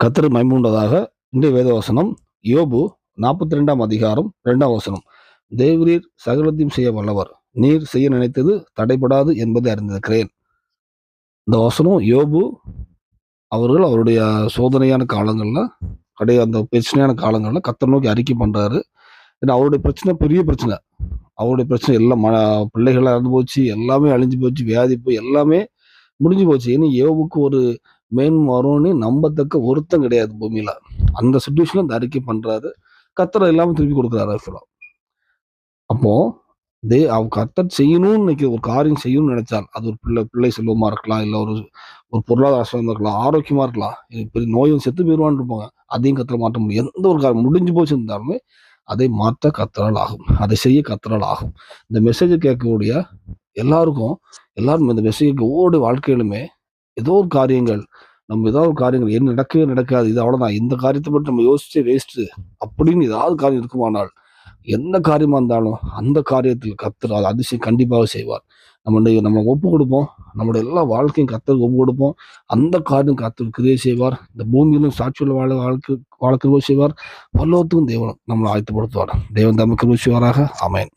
கத்தர் மைமூண்டதாக இன்றைய வேதவசனம் யோபு நாற்பத்தி ரெண்டாம் அதிகாரம் ரெண்டாம் வசனம். தேவரீர் சகலத்தையும் செய்ய வல்லவர். நீர் செய்ய நினைத்தது தடைபடாது என்பதை அறிந்திருக்கிறேன். இந்த வசனம் யோபு அவர்கள் அவருடைய சோதனையான காலங்களில் கடைய அந்த பிரச்சனையான காலங்களில் கத்தர் நோக்கி அறிக்கை பண்ணுறாரு ஏன்னா அவருடைய பிரச்சனை பெரிய பிரச்சனை. அவருடைய பிரச்சனை எல்லாம் ம பிள்ளைகளாக இறந்து போச்சு எல்லாமே அழிஞ்சு போச்சு வியாதி போய் எல்லாமே முடிஞ்சு போச்சு. ஏன்னா யோபுக்கு ஒரு மேன் வரும்னு நம்பத்தக்க ஒருத்தம் கிடையாது பூமியில. அந்த சுச்சுவேஷன்ல இந்த அறிக்கை பண்றாரு. கத்தரை இல்லாம திருப்பி கொடுக்குறாரு ஆக்சுவலா அப்போ தே அவ கத்தர் செய்யணும்னு நினைக்கிற ஒரு காரியம் செய்யணும்னு நினைச்சால் அது ஒரு பிள்ளை பிள்ளை செல்வமா இருக்கலாம் இல்லை ஒரு ஒரு பொருளாதார செல்வமா இருக்கலாம் ஆரோக்கியமா இருக்கலாம் பெரிய நோயும் செத்து போயிடுவான்னு இருப்பாங்க. அதையும் கத்தரை மாற்ற முடியும். எந்த ஒரு காரியம் முடிஞ்சு போச்சு இருந்தாலுமே அதை மாற்ற கத்தரால் ஆகும். அதை செய்ய கத்தரால் ஆகும். இந்த மெசேஜை கேட்கக்கூடிய எல்லாருக்கும் எல்லாரும் இந்த மெசேஜ் ஒவ்வொரு வாழ்க்கையிலுமே ஏதோ ஒரு காரியங்கள் நம்ம ஏதாவது ஒரு காரியங்கள் என்ன நடக்கவே நடக்காது இது அவ்வளோதான் இந்த காரியத்தை மட்டும் நம்ம யோசிச்சே வேஸ்ட்டு அப்படின்னு ஏதாவது காரியம் இருக்குமானால் எந்த காரியமாக இருந்தாலும் அந்த காரியத்தில் கத்தர் அது அதிசயம் கண்டிப்பாக செய்வார். நம்ம நம்ம ஒப்பு கொடுப்போம். நம்மளுடைய எல்லா வாழ்க்கையும் கத்தருக்கு ஒப்பு கொடுப்போம். அந்த காரியம் கத்தர் கிரியை செய்வார். இந்த பூமியிலும் சாட்சியில் வாழ வாழ்க்கை வாழ்க்கை செய்வார். பல்லோத்துக்கும் தேவனும் நம்மளை ஆயத்தப்படுத்துவார். தேவன் தமக்கு செய்வாராக. அமையன்